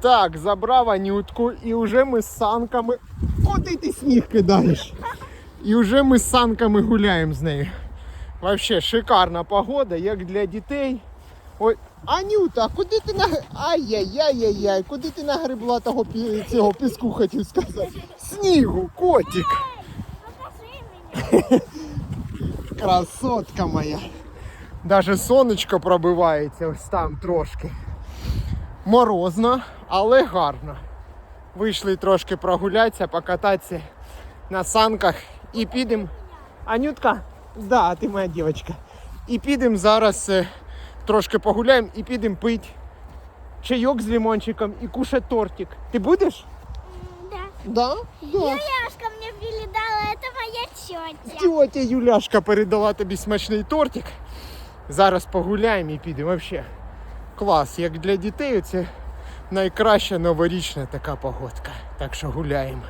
Так, забрав Анютку і вже ми з санками. Куди ти сніг кидаєш? І вже ми з санками гуляємо з нею. Вообще шикарна погода, як для дітей. Ой, Анюта, куди ти на Ай-яй-яй-яй-яй, куди ти нагребла того пі- цього піску хотів сказати? Снігу, котик. Красотка моя. Даже сонечко пробивається ось там трошки. Морозно, але гарно. Вийшли трошки прогулятися, покататися на санках і підемо. Анютка, да, ти моя дівчинка. І підемо зараз е, трошки погуляємо і підемо пити чайок з лимончиком і кушати тортик. Ти будеш? Да. Да? Да. Юляшка мне передала, это моя тетя. Тетя Юляшка передала тобі смачний тортик. Зараз погуляємо і підемо. Вообще клас. Як для дітей це найкраща новорічна така погодка. Так що гуляємо.